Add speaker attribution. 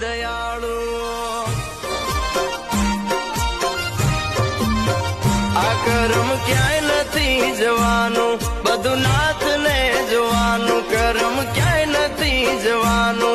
Speaker 1: દયાળુ આ કરમ ક્યાંય નથી જવાનું બધું નાથ ને જોવાનું કરમ ક્યાંય નથી જવાનું